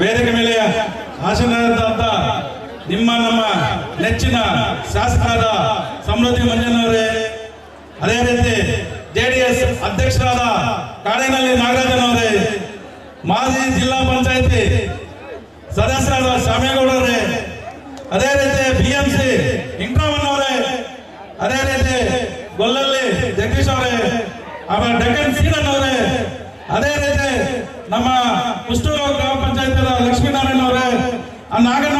ವೇದಿಕೆ ಮೇಲೆ ಆಸನದಂತ ನಿಮ್ಮ ನಮ್ಮ ನೆಚ್ಚಿನ ಶಾಸಕರಾದ ಸಮೃದ್ಧಿ ಮಂಜನವರೇ, ಅದೇ ರೀತಿ ಜೆಡಿಎಸ್ ಅಧ್ಯಕ್ಷರಾದ ಕಾಡೇನಹಳ್ಳಿ ನಾಗರಾಜನ್ ಅವರೇ ಮಾಜಿ ಜಿಲ್ಲಾ ಪಂಚಾಯತಿ ಸದಸ್ಯರಾದ ಶ್ಯಾಮೇಗೌಡರೇ ಅದೇ ರೀತಿ ಬಿ ಎಂ ಸಿ ಇಂಟ್ರಾಮನ್ ಅವರೇ ಅದೇ ರೀತಿ ಗೊಲ್ಲಲ್ಲಿ ಜಗದೀಶ್ ಅವರೇ, ಆಮೇಲೆ ಡೆಕನ್ ಸೀರನ್ ಅವರೇ ಅದೇ ರೀತಿ ನಮ್ಮ ಕುಷ್ಟೂರು ಗ್ರಾಮ ಪಂಚಾಯತ್ ಲಕ್ಷ್ಮೀನಾರಾಯಣ ಅವರೇ ನಾಗಣ್ಣ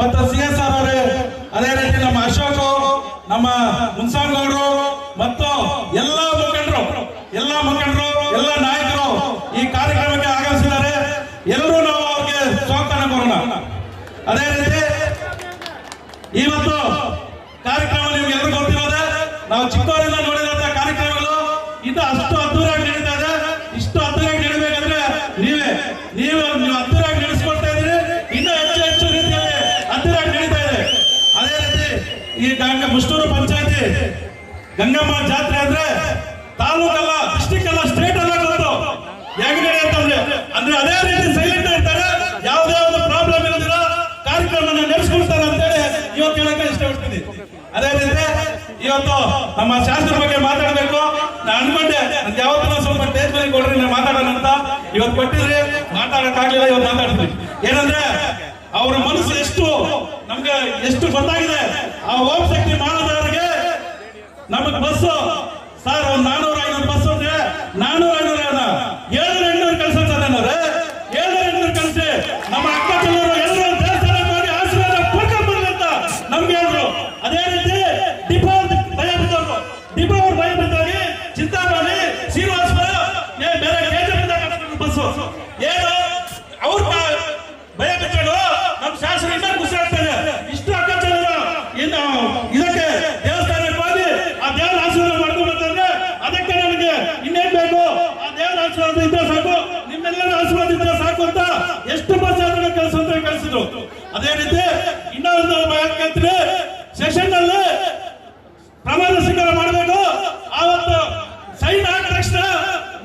ಮತ್ತು ಸಿ ಎಸ್ ಆರ್ ಅವರೇ, ಅದೇ ರೀತಿ ನಮ್ಮ ಅಶೋಕ್, ನಮ್ಮ ಮುನ್ಸಾಂಗೌಡರು ಮತ್ತು ಎಲ್ಲ ಮುಖಂಡರು ಎಲ್ಲ ಮುಖಂಡರು, ಎಲ್ಲ ನಾಯಕರು ಈ ಕಾರ್ಯಕ್ರಮಕ್ಕೆ ಆಗಮಿಸಿದ್ದಾರೆ. ಎಲ್ಲರೂ ನಾವು ಅವ್ರಿಗೆ ಸ್ವಾಗತ ಕೋರೋಣ. ಅದೇ ರೀತಿ ಇವತ್ತು ಕಾರ್ಯಕ್ರಮ ನಿಮ್ಗೆ ಎಲ್ಲರೂ ಗೊತ್ತಿರೋದೆ, ನಾವು ಚಿಕ್ಕವರಿಂದ ನೋಡಿದಂತ ಕಾರ್ಯಕ್ರಮಗಳು, ಇದು ಅಷ್ಟು ಈ ದಾಂಡ ಮುಷ್ಟೂರು ಪಂಚಾಯತಿ ಗಂಗಮ್ಮ ಜಾತ್ರೆ ಅಂದ್ರೆ ತಾಲೂಕಲ್ಲ ಡಿಸ್ಟಿಕ್ ಅಲ್ಲ ಸ್ಟೇಟ್ ಅಲ್ಲ ಗೊತ್ತು. ಹೆಂಗ್ ನಡೆಯುತ್ತಂದ್ರೆ ಅಂದ್ರೆ ಅದೇ ರೀತಿ ಸೈಲೆಂಟ್ ಇರ್ತಾರೆ. ಯಾವುದೇ ಒಂದು ಪ್ರಾಬ್ಲಮ್ ಇರೋದಿಲ್ಲ. ಕಾರ್ಯಕ್ರಮನ ಅಂತ ಅಂತೇಳಿ ಇವತ್ತು ಹೇಳಕ್ಕೆ ಇಷ್ಟಪಡ್ತೀನಿ. ಅದೇ ರೀತಿ ಇವತ್ತು ನಮ್ಮ ಶಾಸ್ತ್ರ ಬಗ್ಗೆ ಮಾತಾಡಬೇಕು. ನಾನು ಅನ್ಕೊಂಡೆ ಯಾವತ್ತೂ ಸ್ವಲ್ಪ ಸ್ಟೇಜ್ ಮೇಲೆ ಕೊಡ್ರಿ, ನಾನು ಮಾತಾಡೋಣ ಅಂತ. ಇವತ್ತು ಕೊಟ್ಟಿದ್ರಿ, ಮಾತಾಡಕ್ಕಾಗ್ಲಿಲ್ಲ, ಇವತ್ತು ಮಾತಾಡ್ತೀನಿ. ಏನಂದ್ರೆ, ಅವ್ರ ಮನಸ್ಸು ನಮ್ಗೆ ಎಷ್ಟು ಗೊತ್ತಾಗಿದೆ ಆ ಓಂ ಶಕ್ತಿ ಮಾನವರಿಗೆ ನಮಗ್ ಬಸ್ಸು. ಸರ್ ಒಂದು ನಾನೂರ ಅದೇ ರೀತಿ ಇನ್ನೊಂದು ಕೇಳ್ತೀನಿ ಸೆಷನ್ ಅಲ್ಲಿ ಪ್ರಮಾಣ ಸ್ವೀಕಾರ ಮಾಡಬೇಕು. ಆವತ್ತು ಸೈನ್ ಆದ ತಕ್ಷಣ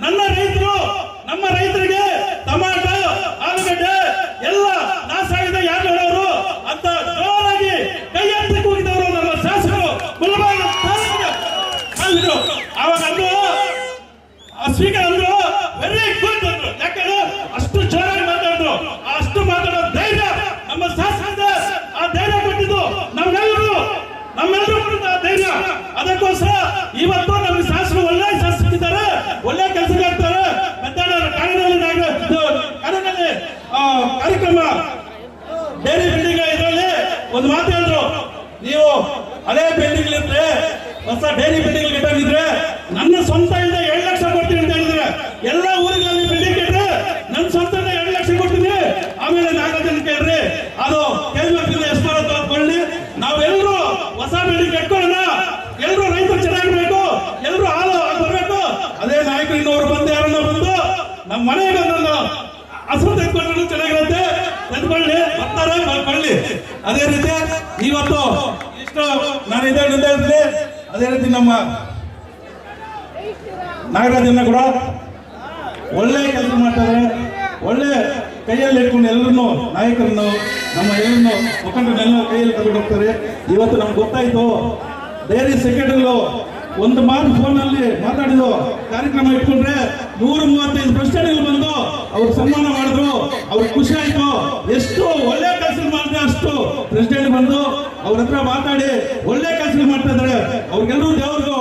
ನನ್ನ ರೈತರು, ನಮ್ಮ ರೈತರಿಗೆ ಟಮಾಟೋ, ಆಲೂಗಡ್ಡೆ ಎಲ್ಲ ನಾಶ ಆಗಿದೆ. ಯಾರು ಹೇಳೋರು? ಅಂತ ಜೋರಾಗಿ ಕೈ ಎತ್ತಿ ಕೂಗಿದವರು ನಮ್ಮ ಶಾಸಕರು ಮುಳಬಾಗ ತಾಲೂಕಿನ ಅವಾಗ ಅಂದ್ರು ಅದಕ್ಕೋಸ್ಕರ ಇವತ್ತು ನಮ್ಮ ಶಾಸಕರು ಒಳ್ಳೆ ಶಾಸಕರಿದ್ದಾರೆ ಒಳ್ಳೆ ಕೆಲಸ ಮಾಡ್ತಾರೆ ಮಧ್ಯಾಹ್ನ ಕಾಡಿನಲ್ಲಿ ಕಾಡಿನಲ್ಲಿ ಕಾರ್ಯಕ್ರಮ ಬೇರೆ ಬಿಲ್ಡಿಂಗ್ ಇದರಲ್ಲಿ ಒಂದು ಮಾತು ಹೇಳಿದ್ರು. ನೀವು ಹಳೆ ಬಿಲ್ಡಿಂಗ್ ಇದ್ರೆ ಹೊಸ ಬೇರೆ ಬಿಲ್ಡಿಂಗ್ ಇಟ್ಟಿದ್ರೆ ನನ್ನ ಸ್ವಂತ ಇದೆ ಏಳು ಲಕ್ಷ ಕೊಡ್ತೀನಿ ಅಂತ ಹೇಳಿದ್ರೆ, ಎಲ್ಲ ಊರುಗಳಲ್ಲಿ ಬಿಲ್ಡಿಂಗ್ ಇಟ್ರೆ ನನ್ನ ಸ್ವಂತ ಎರಡು ಲಕ್ಷ ಕೊಡ್ತೀನಿ ಆಮೇಲೆ ನಾಗರಾಜನ್ ಕೇಳ್ರಿ ಅದು ಕೇಂದ್ರ ಎಷ್ಟು ಮಾಡುತ್ತೋ ಅಂದ್ಕೊಳ್ಳಿ ನಾವೆಲ್ಲರೂ ಹೊಸ ಬಿಲ್ಡಿಂಗ್ ಕಟ್ಕೊಳ್ಳೋಣ ಎಲ್ಲರೂ ರೈತರು ಚೆನ್ನಾಗಿರ್ಬೇಕು ಎಲ್ಲರೂ ಹಾಲು ಬರಬೇಕು ಅದೇ ನಾಯಕರು ಇನ್ನೊಬ್ರು ಬಂದು ಯಾರನ್ನ ಬಂದು ನಮ್ಮ ಮನೆ ಬಂದು ಹಸು ತೆಗೆದುಕೊಂಡ್ರು ಚೆನ್ನಾಗಿರುತ್ತೆ. ತೆಗೆದುಕೊಳ್ಳಿ ಬರ್ತಾರೆ ಮಾಡ್ಕೊಳ್ಳಿ ಅದೇ ರೀತಿ ಇವತ್ತು ಇಷ್ಟು ನಾನು ಇದೇ ನಿಂತಿದ್ದೀನಿ ಅದೇ ರೀತಿ ನಮ್ಮ ನಾಗರಾಜನ್ನ ಕೂಡ ಒಳ್ಳೆ ಕೆಲಸ ಮಾಡ್ತಾರೆ. ಒಳ್ಳೆ ಕೈಯಲ್ಲಿ ಇಟ್ಕೊಂಡು ಎಲ್ಲರನ್ನು, ನಾಯಕರನ್ನು, ನಮ್ಮ ಎಲ್ಲರನ್ನು, ಮುಖಂಡರನ್ನೆಲ್ಲ ಕೈಯಲ್ಲಿ ತಗೊಂಡು ಹೋಗ್ತಾರೆ. ಇವತ್ತು ನಮ್ಗೆ ಗೊತ್ತಾಯ್ತು ಡೈರಿ ಸೆಕ್ರೆಟರಿಗಳು ಒಂದು ಮಾತು ಅಲ್ಲಿ ಮಾತಾಡಿದ್ರು. ಕಾರ್ಯಕ್ರಮ ಇಟ್ಕೊಂಡ್ರೆ ನೂರ ಮೂವತ್ತೈದು ಪ್ರಶ್ನೆಗಳು ಬಂದು ಅವ್ರು ಸನ್ಮಾನ ಮಾಡಿದ್ರು. ಅವ್ರಿಗೆ ಖುಷಿ ಆಯ್ತು. ಎಷ್ಟು ಒಳ್ಳೆ ಕೆಲಸ ಮಾಡಿದ್ರೆ ಅಷ್ಟು ಪ್ರೆಸಿಡೆಂಟ್ ಬಂದು ಅವ್ರ ಹತ್ರ ಮಾತಾಡಿ ಒಳ್ಳೆ ಕೆಲಸ ಮಾಡ್ತಾ ಇದ್ದಾರೆ. ಅವ್ರಿಗೆಲ್ಲರೂ ದೇವ್ರಿಗೂ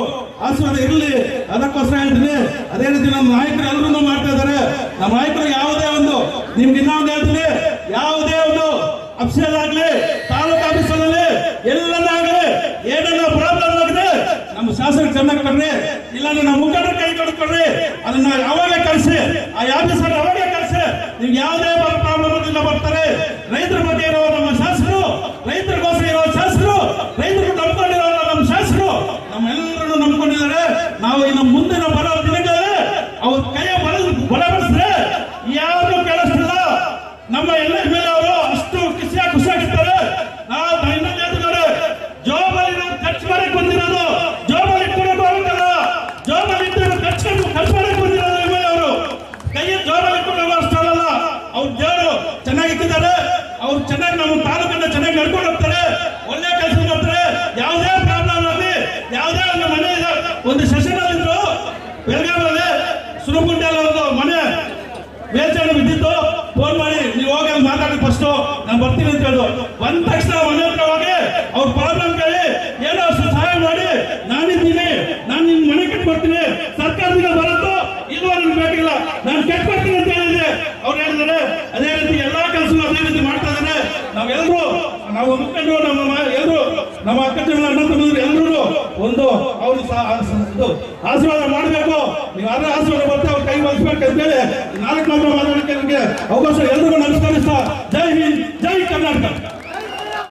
ಆಸ್ವಾದ ಇರಲಿ. ಅದಕ್ಕೋಸ್ಕರ ಹೇಳ್ತೀನಿ. ಅದೇ ರೀತಿ ನಮ್ಮ ನಾಯಕರು ಎಲ್ಲರೂ ಮಾಡ್ತಾ ಇದ್ದಾರೆ. ನಮ್ಮ ನಾಯಕರು ಯಾವುದೇ ಒಂದು ನಿಮ್ಗೆ ಇನ್ನೊಂದು ಹೇಳ್ತೀನಿ. ಯಾವುದೇ ಒಂದು ಅಫ್ಸಲ್ ಆಗ್ಲಿ ತಾಲೂಕು ಆಫೀಸಲ್ಲಿ ಎಲ್ಲದಾಗಲಿ ಏನೆಲ್ಲ ಪ್ರಾಬ್ಲಮ್ ಆಗಿದೆ ನಮ್ಮ ಶಾಸಕ ಚೆನ್ನಾಗಿ ಕೊಡ್ರಿ. ಇಲ್ಲ ನನ್ನ ಮುಖಂಡರ ಕೈ ಕೊಡ್ಕೊಡ್ರಿ ಅದನ್ನ ಯಾವಾಗ ಕಳಿಸಿ. ಆ ಯಾವ್ದು ಸರ್ ಅವಾಗ ಕಳಿಸಿ. ನಿಮ್ಗೆ ಯಾವುದೇ ಪ್ರಾಬ್ಲಮ್ ಇಲ್ಲ ಬರ್ತಾರೆ. ರೈತರ ಬಗ್ಗೆ ಇರೋ ನಮ್ಮ ಶಾಸಕರು ರೈತರಿಗೋಸ್ಕರ ಇರೋ ಶಾಸಕರು ರೈತರು ನಂಬ್ಕೊಂಡಿರೋ ನಮ್ಮ ಶಾಸಕರು, ನಮ್ಮೆಲ್ಲರನ್ನು ನಂಬಿಕೊಂಡಿದ್ದಾರೆ. ನಾವು ಇನ್ನು ಮುಂದಿನ ಬರೋ ದಿನಗಳಲ್ಲಿ ಅವ್ರ ಕೈಯ ಬಲ ಬಲಪಡಿಸಿದ್ರೆ ಯಾರು ಕೇಳಿಸ್ತಿಲ್ಲ. ನಮ್ಮ ಎಲ್ಲ ಹೋಗಿ ಅಲ್ಲಿ ಮಾತಾಡಿ ಫಸ್ಟ್ ನಾನು ಬರ್ತೀನಿ ಅಂತ ಹೇಳು. ಬಂದ ತಕ್ಷಣ ಮನೆ ಹತ್ರ ಹೋಗಿ ಅವ್ರ ಪ್ರಾಬ್ಲಮ್ ಕೇಳಿ, ಏನೋ ಅಷ್ಟು ಸಹಾಯ ಮಾಡಿ, ನಾನಿದ್ದೀನಿ, ನಾನು ನಿನ್ ಮನೆ ಬರ್ತೀನಿ ಸರ್ಕಾರದಿಂದ ಬರುತ್ತೋ, ಇಲ್ವೋ ನನ್ಗೆ ಬೇಕಿಲ್ಲ ನಾನು ಕಟ್ಕೊಡ್ತೀನಿ ಅಂತ ಹೇಳಿದ್ರೆ, ಅವ್ರು ಹೇಳಿದ್ರೆ ಅದೇ ರೀತಿ ಎಲ್ಲಾ ಕೆಲಸ ಅದೇ ರೀತಿ ಮಾಡ್ತಾ ಇದ್ದಾರೆ. ನಾವೆಲ್ಲರೂ ನಾವು ಮುಖಂಡರು, ನಮ್ಮ ಎಲ್ಲರೂ ನಮ್ಮ ಅಕ್ಕ ನಂತರ ಎಲ್ಲರೂ ಒಂದು ಅವ್ರಿಗೆ ಆಶೀರ್ವಾದ ಮಾಡಬೇಕು. ನೀವು ಅದೇ ಆಶೀರ್ವಾದ ಬರ್ತಾ ಅವ್ರ ಕೈ ಅಂತ ಅಂತೇಳಿ ನಾಲ್ಕು ಮಾತ್ರ ಮಾತಾಡಕ್ಕೆ ನನಗೆ ಅವಕಾಶ ಎಲ್ರಿಗೂ ನಮಸ್ಕರಿಸ್ತಾ, ಜೈ ಹಿಂದ್, ಜೈ ಕರ್ನಾಟಕ.